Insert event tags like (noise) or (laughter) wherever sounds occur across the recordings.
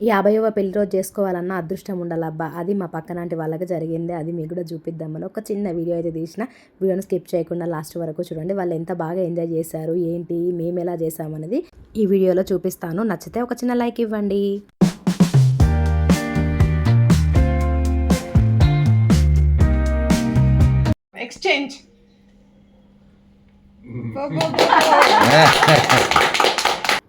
యాభైవ పెళ్ళి రోజు చేసుకోవాలన్న అదృష్టం ఉండాలబ్బా. అది మా పక్కనాంటి వాళ్ళకి జరిగింది అది మీకు కూడా చూపిద్దామని ఒక చిన్న వీడియో అయితే తీసిన. వీడియోని స్కిప్ చేయకుండా లాస్ట్ వరకు చూడండి. వాళ్ళు ఎంత బాగా ఎంజాయ్ చేశారు ఏంటి మేము ఎలా చేసామనేది ఈ వీడియోలో చూపిస్తాను. నచ్చితే ఒక చిన్న లైక్ ఇవ్వండి. ఎక్స్చేంజ్ (laughs) (laughs)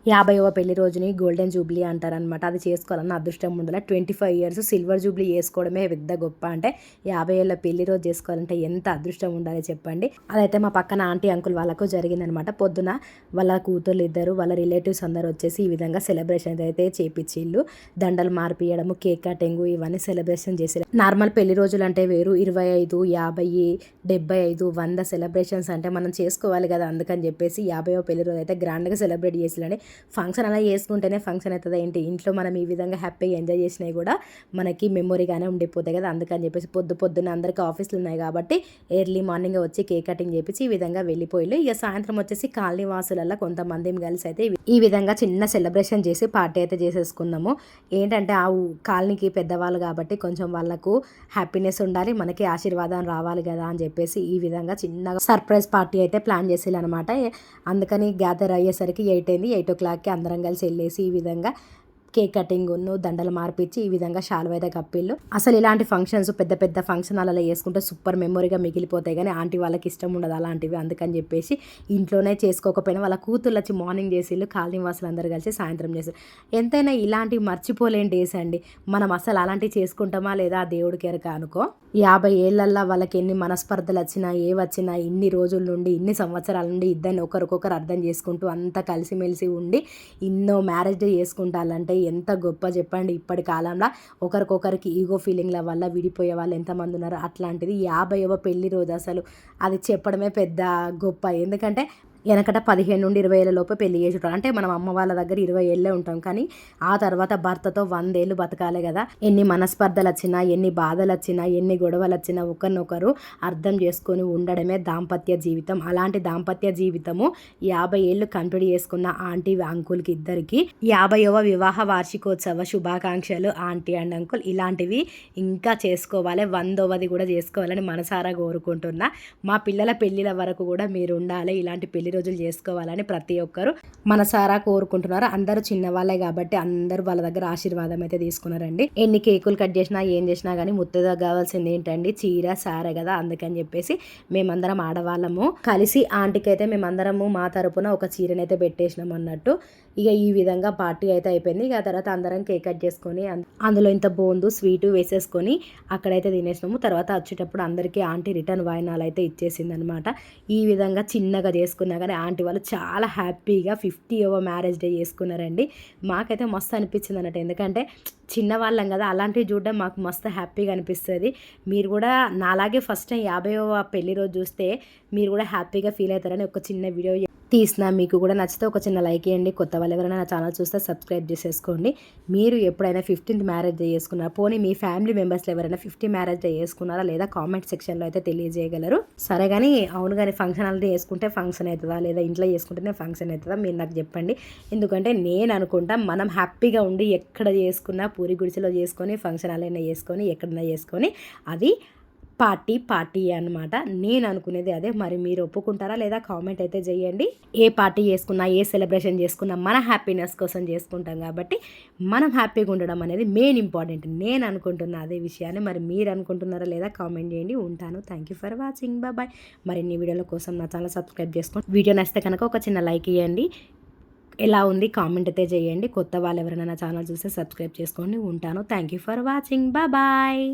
యాభైవ పెళ్ళి రోజుని గోల్డెన్ జూబ్లీ అంటారనమాట అది చేసుకోవాలన్న అదృష్టం ఉండాలి twenty five years silver jubilee చేసుకోవడమే పెద్ద గొప్ప. అంటే యాభై ఏళ్ళ పెళ్ళి రోజు చేసుకోవాలంటే ఎంత అదృష్టం ఉండాలి చెప్పండి. అదైతే మా పక్కన ఆంటీ అంకుల్ వాళ్ళకు జరిగిందనమాట పొద్దున వాళ్ళ కూతుర్లు ఇద్దరు వాళ్ళ రిలేటివ్స్ అందరు వచ్చేసి ఈ విధంగా సెలబ్రేషన్ అయితే చేపించిళ్ళు దండలు మార్పియడము కేక్ కటింగ్ ఇవన్నీ సెలబ్రేషన్ చేసారు నార్మల్ పెళ్ళి రోజులు అంటే వేరు. ఇరవై ఐదు యాభై డెబ్బై ఐదు వంద సెలబ్రేషన్స్ అంటే మనం చేసుకోవాలి కదా అందుకని చెప్పేసి యాభైవ పెళ్ళి రోజు అయితే గ్రాండ్గా సెలబ్రేట్ చేసిలని ఫంక్షన్ అలా చేసుకుంటేనే ఫంక్షన్ అవుతుంది ఏంటి? ఇంట్లో మనం ఈ విధంగా హ్యాపీగా ఎంజాయ్ చేసినవి కూడా మనకి మెమొరీగానే ఉండిపోతాయి కదా. అందుకని చెప్పేసి పొద్దు పొద్దున్న అందరికీ ఆఫీసులు ఉన్నాయి కాబట్టి ఎర్లీ మార్నింగ్ వచ్చి కేక్ కటింగ్ చేపించి ఈ విధంగా వెళ్ళిపోయిళ్ళు. ఇక సాయంత్రం వచ్చేసి కాలనీ వాసులలో కొంతమంది కలిసి అయితే ఈ విధంగా చిన్న సెలబ్రేషన్ చేసి పార్టీ అయితే చేసేసుకున్నాము ఏంటంటే ఆ కాలనీకి పెద్దవాళ్ళు కాబట్టి కొంచెం వాళ్ళకు హ్యాపీనెస్ ఉండాలి మనకి ఆశీర్వాదం రావాలి కదా అని చెప్పేసి ఈ విధంగా చిన్నగా సర్ప్రైజ్ పార్టీ అయితే ప్లాన్ చేసేయాలన్నమాట అందుకని గ్యాదర్ అయ్యేసరికి ఎయిట్ అయింది ఎయిట్ ఓ క్లాక్కి అందరం కలిసి వెళ్ళేసి ఈ విధంగా కేక్ కటింగ్ దండలు మార్పిచ్చి ఈ విధంగా షాల్వ కప్పిళ్ళు. అసలు ఇలాంటి ఫంక్షన్స్ పెద్ద పెద్ద ఫంక్షన్ అలా చేసుకుంటే సూపర్ మెమొరీగా మిగిలిపోతాయి. కానీ ఆంటీ వాళ్ళకి ఇష్టం ఉండదు అలాంటివి. అందుకని చెప్పేసి ఇంట్లోనే చేసుకోకపోయినా వాళ్ళ కూతుర్లు వచ్చి మార్నింగ్ చేసిళ్ళు కాలనీ వాసులు అందరూ కలిసి సాయంత్రం చేసారు ఎంతైనా ఇలాంటివి మర్చిపోలేని డేస్ అండి. మనం అసలు అలాంటివి చేసుకుంటామా లేదా ఆ దేవుడికి ఎరక అనుకో. యాభై ఏళ్ళల్లో వాళ్ళకి ఎన్ని మనస్పర్ధలు వచ్చినా ఏ వచ్చినా ఇన్ని రోజుల నుండి ఇన్ని సంవత్సరాల నుండి ఇద్దరిని ఒకరికొకరు అర్థం చేసుకుంటూ అంతా కలిసిమెలిసి ఉండి ఎన్నో మ్యారేజ్ డే చేసుకుంటారంటే ఎంత గొప్ప చెప్పండి ఇప్పటి కాలంలో. ఒకరికొకరికి ఈగో ఫీలింగ్ల వల్ల విడిపోయే వాళ్ళు ఎంతమంది ఉన్నారు అట్లాంటిది యాభైవ పెళ్ళి రోజు అసలు. అది చెప్పడమే పెద్ద గొప్ప. ఎందుకంటే వెనకట పదిహేను నుండి ఇరవై ఏళ్ళ లోపు పెళ్ళి చేసుకుంటారు అంటే మనం అమ్మ వాళ్ళ దగ్గర ఇరవై ఏళ్ళే ఉంటాం. కానీ ఆ తర్వాత భర్తతో వందేళ్ళు బతకాలి కదా. ఎన్ని మనస్పర్ధలు వచ్చినా ఎన్ని బాధలు వచ్చినా ఎన్ని గొడవలు వచ్చినా ఒకరినొకరు అర్థం చేసుకొని ఉండడమే దాంపత్య జీవితం. అలాంటి దాంపత్య జీవితము యాభై ఏళ్ళు కంప్లీట్ చేసుకున్న ఆంటీ అంకుల్కి ఇద్దరికి యాభైవ వివాహ వార్షికోత్సవ శుభాకాంక్షలు ఆంటీ అండ్ అంకుల్. ఇలాంటివి ఇంకా చేసుకోవాలి. వందవది కూడా చేసుకోవాలని మనసారా కోరుకుంటున్నా. మా పిల్లల పెళ్ళిళ్ళ వరకు కూడా మీరు ఉండాలి. ఇలాంటి పెళ్ళి రోజులు చేసుకోవాలని ప్రతి ఒక్కరు మనసారా కోరుకుంటున్నారు. అందరూ చిన్నవాళ్ళే కాబట్టి అందరూ వాళ్ళ దగ్గర ఆశీర్వాదం అయితే తీసుకున్నారండి. ఎన్ని కేకులు కట్ చేసినా ఏం చేసినా కానీ ముత్తగా కావాల్సింది ఏంటండి? చీర సారే కదా అందుకని చెప్పేసి మేమందరం ఆడవాళ్ళము. కలిసి ఆంటీకి అయితే మేమందరము మా తరపున ఒక చీరనైతే పెట్టేసినాం అన్నట్టు. ఇక ఈ విధంగా పార్టీ అయితే అయిపోయింది. ఇక తర్వాత అందరం కేక్ కట్ చేసుకొని అందులో ఇంత బోందు స్వీటు వేసేసుకొని అక్కడైతే తినేసినాము. తర్వాత వచ్చేటప్పుడు అందరికీ ఆంటీ రిటర్న్ వాయినాలు అయితే ఇచ్చేసింది అనమాట ఈ విధంగా చిన్నగా చేసుకున్నా కానీ ఆంటీ వాళ్ళు చాలా హ్యాపీగా ఫిఫ్టీ ఓవర్ మ్యారేజ్ డే చేసుకున్నారండి. మాకైతే మస్తు అనిపించింది అన్నట్టు ఎందుకంటే చిన్నవాళ్ళం కదా అలాంటివి చూడడం మాకు మస్తు హ్యాపీగా అనిపిస్తుంది. మీరు కూడా నాలాగే ఫస్ట్ టైం యాభైవ పెళ్ళి రోజు చూస్తే మీరు కూడా హ్యాపీగా ఫీల్ అవుతారని ఒక చిన్న వీడియో తీసిన మీకు కూడా నచ్చితే ఒక చిన్న లైక్ ఇవ్వండి. కొత్త వాళ్ళు ఎవరైనా నా ఛానల్ చూస్తే సబ్స్క్రైబ్ చేసేసుకోండి. మీరు ఎప్పుడైనా ఫిఫ్టీన్త్ మ్యారేజ్ డే చేసుకున్నారా? పోనీ మీ ఫ్యామిలీ మెంబర్స్లో ఎవరైనా ఫిఫ్టీ మ్యారేజ్ డే చేసుకున్నారా? లేదా కామెంట్ సెక్షన్లో అయితే తెలియజేయగలరు. సరే కానీ అవును కానీ ఫంక్షన్ అనేది చేసుకుంటే ఫంక్షన్ అవుతుందా? లేదా ఇంట్లో చేసుకుంటేనే ఫంక్షన్ అవుతుందా? మీరు నాకు చెప్పండి. ఎందుకంటే నేను అనుకుంటా మనం హ్యాపీగా ఉండి ఎక్కడ చేసుకున్నా పూరి గుడిసెలో చేసుకొని ఫంక్షన్ హాల్ అయినా చేసుకొని ఎక్కడైనా చేసుకొని అది పార్టీ పార్టీ అనమాట నేను అనుకునేది అదే. మరి మీరు ఒప్పుకుంటారా లేదా? కామెంట్ అయితే చేయండి. ఏ పార్టీ చేసుకున్నా ఏ సెలబ్రేషన్ చేసుకున్నా మన హ్యాపీనెస్ కోసం చేసుకుంటాం కాబట్టి మనం హ్యాపీగా ఉండడం అనేది మెయిన్ ఇంపార్టెంట్. నేను అనుకుంటున్నా అదే విషయాన్ని మరి మీరు అనుకుంటున్నారా లేదా? కామెంట్ చేయండి. ఉంటాను. Thank you for watching bye మరిన్ని వీడియోల కోసం నా ఛానల్ సబ్స్క్రైబ్ చేసుకోండి. వీడియో నచ్చితే కనుక ఒక చిన్న లైక్ ఇవ్వండి ఎలా ఉంది? కామెంట్ అయితే చేయండి. కొత్త వాళ్ళు ఎవరైనా నా ఛానల్ చూస్తే సబ్స్క్రైబ్ చేసుకోండి. ఉంటాను. Thank you for watching bye